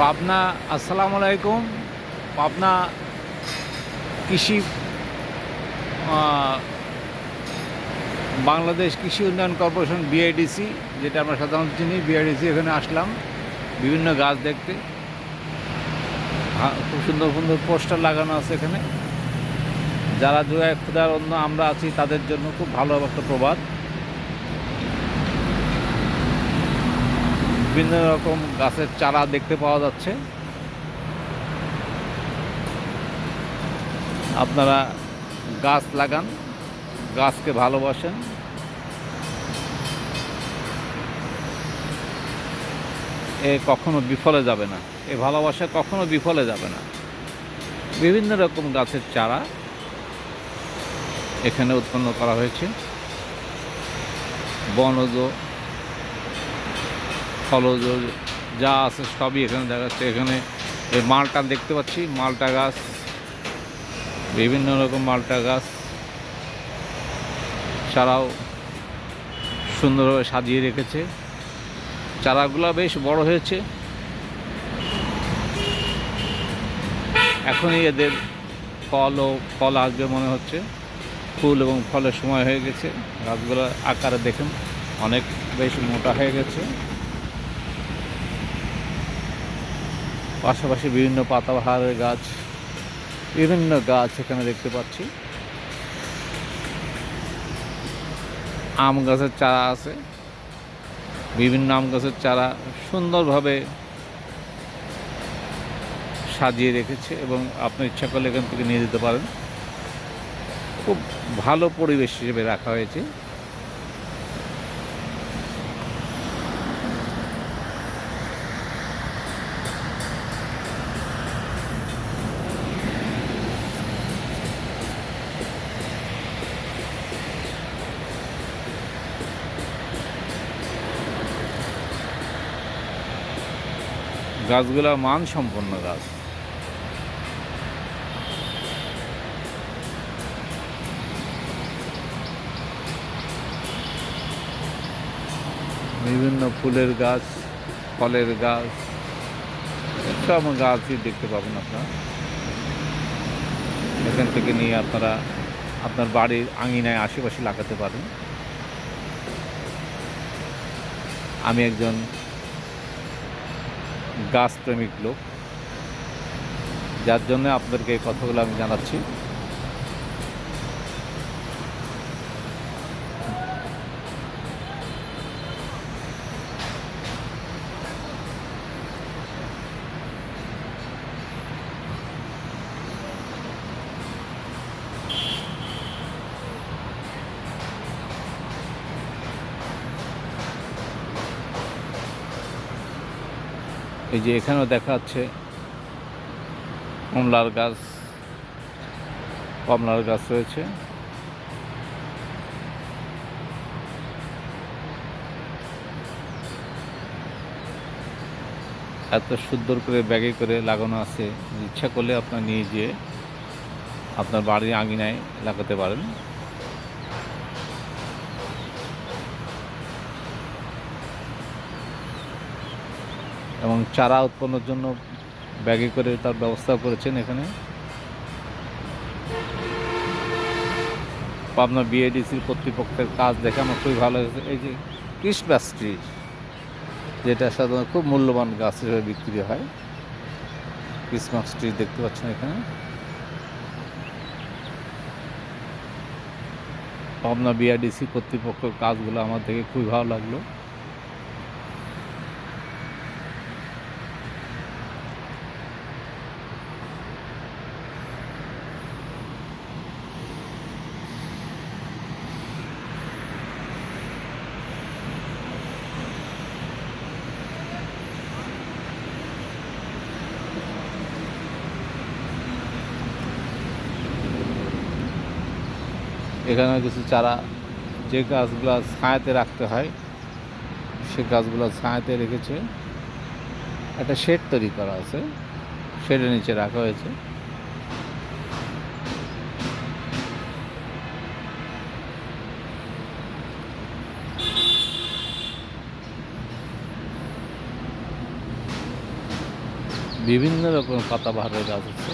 পাবনা, আসসালামু আলাইকুম। পাবনা কৃষি বাংলাদেশ কৃষি উন্নয়ন কর্পোরেশন বিআইডিসি যেটা আমরা সাধারণত চিনি। বিআইডিসি এখানে আসলাম। বিভিন্ন গাছ দেখতে। খুব সুন্দর সুন্দর পোস্টার লাগানো আছে এখানে। যারা জোয়ায় ক্ষুদার অন্য আমরা আছি, তাদের জন্য খুব ভালো একটা প্রবাদ। বিভিন্ন রকম গাছের চারা দেখতে পাওয়া যাচ্ছে। আপনারা গাছ লাগান, গাছকে ভালোবাসেন। এ কখনো বিফলে যাবে না। এ ভালোবাসা কখনো বিফলে যাবে না। বিভিন্ন রকম গাছের চারা এখানে উৎপন্ন করা হয়েছে। বনজ ফলজ যা আছে সবই এখানে দেখা যাচ্ছে এখানে এই মালটা দেখতে পাচ্ছি, মালটা গাছ, বিভিন্ন রকম মালটা গাছ। চারাও সুন্দরভাবে সাজিয়ে রেখেছে। চারাগুলো বেশ বড় হয়েছে। এখনই এদের ফল ও ফল আসবে মনে হচ্ছে। ফুল এবং ফলের সময় হয়ে গেছে। গাছগুলো আকারে দেখুন, অনেক বেশ মোটা হয়ে গেছে। পাশাপাশি বিভিন্ন পাতাবাহারের গাছ, বিভিন্ন গাছ এখানে দেখতে পাচ্ছি। আম গাছের চারা আছে। বিভিন্ন আম গাছের চারা সুন্দরভাবে সাজিয়ে রেখেছে এবং আপনি ইচ্ছা করলে এখান থেকে নিয়ে যেতে পারেন। খুব ভালো পরিবেশ হিসেবে রাখা হয়েছে। গাছগুলো মান সম্পন্ন গাছ। বিভিন্ন ফুলের গাছ, ফলের গাছ, সব গাছই দেখতে পাবেন আপনারা। এখান থেকে নিয়ে আপনারা আপনার বাড়ির আঙিনায় আশেপাশে লাগাতে পারেন। আমি একজন গাছ প্রেমিক লোক। যার জন্য আপনাদেরকে এই কথাগুলো আমি জানাচ্ছি। এই যে এখানেও দেখা যাচ্ছে কমলার গাছ কমলার গাছ রয়েছে। এত সুন্দর করে ব্যাগে করে লাগানো আছে। ইচ্ছা করলে আপনার নিয়ে গিয়ে আপনার বাড়ির আঙিনায় লাগাতে পারেন। এবং চারা উৎপন্নের জন্য ব্যাগে করে তার ব্যবস্থা করেছেন এখানে। পাবনা বিএডিসির কর্তৃপক্ষের কাজ দেখে আমার খুবই ভালো লেগেছে। এই যে ক্রিসমাস ট্রি যেটা সাধারণত খুব মূল্যবান গাছ হিসেবে বিক্রি হয় ক্রিসমাস ট্রি দেখতে পাচ্ছেন এখানে। পাবনা বিআরডিসি কর্তৃপক্ষের কাজগুলো আমার দেখে খুবই ভালো লাগল। এখানে কিছু চারা, যে গাছগুলো ছায়াতে রাখতে হয়, সে গাছগুলো ছায়াতে রেখেছে। একটা শেড তৈরি করা আছে, শেডের নিচে রাখা হয়েছে। বিভিন্ন রকমের পাতাবাহারের গাছ আছে।